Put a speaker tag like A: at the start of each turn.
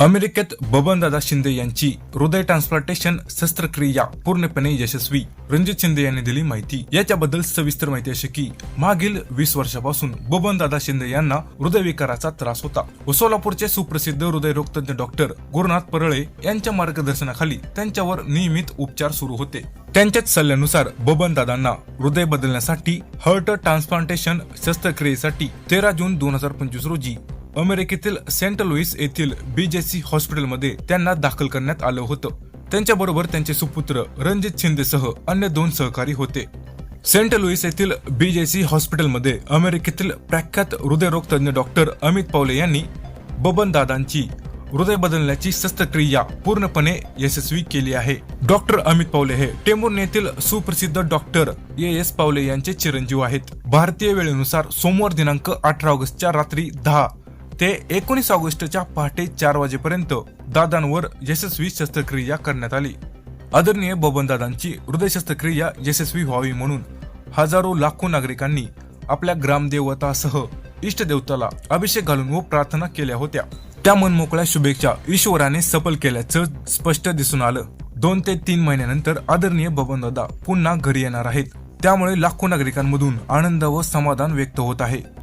A: अमेरिकेत बबनदादा शिंदे यांची हृदय ट्रान्सप्लांटेशन शस्त्रक्रिया पूर्णपणे यशस्वी. रणजित शिंदे यांनी दिली माहिती. याच्याबद्दल सविस्तर माहिती अशी की मागील वीस वर्षापासून बबनदादा शिंदे यांना हृदयविकाराचा त्रास होता. व सोलापूरचे सुप्रसिद्ध हृदयरोग तज्ञ डॉक्टर गुरुनाथ परळे यांच्या मार्गदर्शनाखाली त्यांच्यावर नियमित उपचार सुरू होते. त्यांच्याच सल्ल्यानुसार बबनदादांना हृदय बदलण्यासाठी हर्ट ट्रान्सप्लांटेशन शस्त्रक्रियेसाठी तेरा जून दोन हजार पंचवीस रोजी अमेरिकेतील सेंट लुईस येथील बीजेसी हॉस्पिटलमध्ये त्यांना दाखल करण्यात आलं होतं. त्यांच्याबरोबर त्यांचे सुपुत्र रणजित शिंदेसह अन्य दोन सहकारी होते. सेंट लुईस येथील बीजेसी हॉस्पिटलमध्ये अमेरिकेतील प्रख्यात हृदयरोग तज्ञ डॉक्टर अमित पावले यांनी बबन दादांची हृदय बदलण्याची शस्त्रक्रिया पूर्णपणे यशस्वी केली आहे. डॉक्टर अमित पावले हे टेंभुर्णी येथील सुप्रसिद्ध डॉक्टर ए एस पावले यांचे चिरंजीव आहेत. भारतीय वेळेनुसार सोमवार दिनांक अठरा ऑगस्टच्या रात्री दहा ते एकोणीस ऑगस्टच्या पहाटे चार वाजेपर्यंत दादांवर यशस्वी शस्त्रक्रिया करण्यात आली. आदरणीय बबनदादांची हृदय शस्त्रक्रिया यशस्वी व्हावी म्हणून हजारो लाखो नागरिकांनी आपल्या ग्रामदेवतासह इष्टदेवताला अभिषेक घालून व प्रार्थना केल्या होत्या. त्या मनमोकळ्या शुभेच्छा ईश्वराने सफल केल्याचं स्पष्ट दिसून आलं. दोन ते तीन महिन्यानंतर आदरणीय बबनदादा पुन्हा घरी येणार आहेत. त्यामुळे लाखो नागरिकांमधून आनंद व समाधान व्यक्त होत आहे.